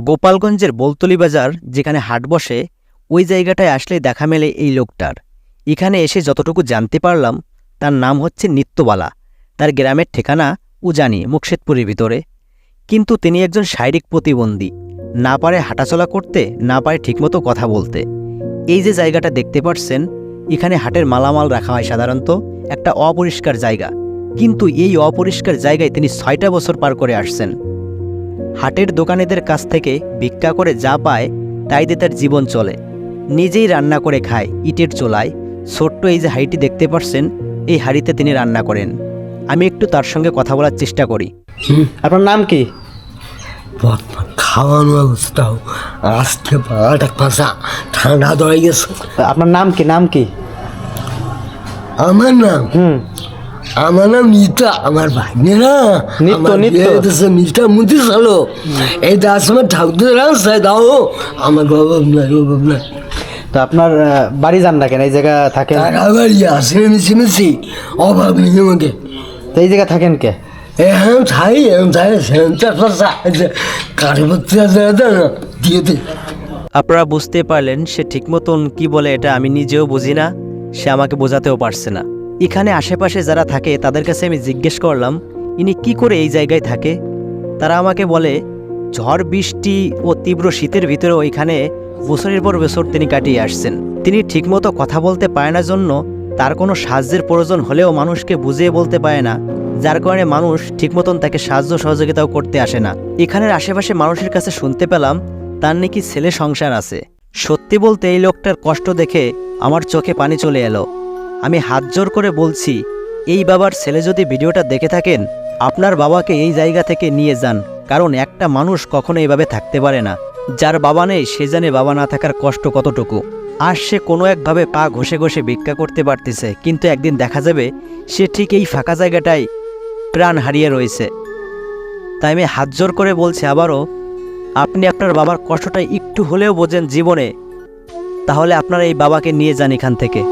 গোপালগঞ্জের বলতলি বাজার, যেখানে হাট বসে, ওই জায়গাটায় আসলে দেখা মেলে এই লোকটার। এখানে এসে যতটুকু জানতে পারলাম, তার নাম হচ্ছে নিত্যবালা। তার গ্রামের ঠিকানা উজানি, মুকশেদপুরের ভিতরে। কিন্তু তিনি একজন শারীরিক প্রতিবন্ধী। না পারে হাঁটাচলা করতে, না পারে ঠিকমতো কথা বলতে। এই যে জায়গাটা দেখতে পাচ্ছেন এখানে হাটের মালামাল রাখা হয় সাধারণত, একটা অপরিষ্কার জায়গা। কিন্তু এই অপরিষ্কার জায়গায় তিনি ছয়টা বছর পার করে আসছেন। হাটের দোকানেদের কাছ থেকে ভিক্ষা করে যা পায় তাই দিয়ে তার জীবন চলে। নিজেই রান্না করে খায় ইটের চোলায়। ছোট্ট এই যে হাঁড়িটি দেখতে পাচ্ছেন এই হাঁড়িতে তিনি রান্না করেন। আমি একটু তার সঙ্গে কথা বলার চেষ্টা করি। আপনার নাম কি? খাওয়ানো অবস্থাও আজকে পাটা পাশা ঠান্ডা ধরে গেছে। আপনার নাম কি? নাম কি? আমার নাম? হুম। আমার নাম নিতা আমার ভাগ্নে না? নিত্য, নিত্য। নিতা মুদি চালো এই দাস আমার ঠাকুর রাস্তায় দাও আমার অভাব নাই অভাব নাই তো আপনার বাড়ি যান না কেন? এই জায়গা থাকেন? বাড়ি আসে মিশি মিশি অভাব নেই আমাকে তো এই জায়গা থাকেন কে? এখন থাই এখন থাই কাঠে পত্র দিয়ে দে। আপনারা বুঝতে পারলেন সে ঠিক মতন কী বলে এটা আমি নিজেও বুঝি না সে আমাকে বোঝাতেও পারছে না। এখানে আশেপাশে যারা থাকে, তাদের কাছে আমি জিজ্ঞেস করলাম, ইনি কি করে এই জায়গায় থাকে? তারা আমাকে বলে, ঝড়, বৃষ্টি ও তীব্র শীতের ভিতরেও এখানে বছরের পর বছর তিনি কাটিয়ে আসছেন। তিনি ঠিকমতো কথা বলতে পারে না জন্য তার কোনো সাহায্যের প্রয়োজন হলেও মানুষকে বুঝিয়ে বলতে পারে না, যার কারণে মানুষ ঠিক মতন তাকে সাহায্য সহযোগিতাও করতে আসে না। এখানের আশেপাশে মানুষের কাছে শুনতে পেলাম, তার নাকি ছেলে সংসার আছে। সত্যি বলতে এই লোকটার কষ্ট দেখে আমার চোখে পানি চলে এলো। আমি হাত জোর করে বলছি, এই বাবার ছেলে যদি ভিডিওটা দেখে থাকেন, আপনার বাবাকে এই জায়গা থেকে নিয়ে যান, কারণ একটা মানুষ কখনো এইভাবে থাকতে পারে না। যার বাবা নেই, সে জানে বাবা না থাকার কষ্ট কতটুকু। আর সে কোনো একভাবে পা ঘষে ঘষে ভিক্ষা করতে পারতেছে, কিন্তু একদিন দেখা যাবে সে ঠিক এই ফাঁকা জায়গাটায় প্রাণ হারিয়ে রয়েছে। তাই আমি হাত জোর করে বলছি আবারও, আপনি আপনার বাবার কষ্টটা একটু হলেও বোঝেন জীবনে, তাহলে আপনারা এই বাবাকে নিয়ে যান এখান থেকে।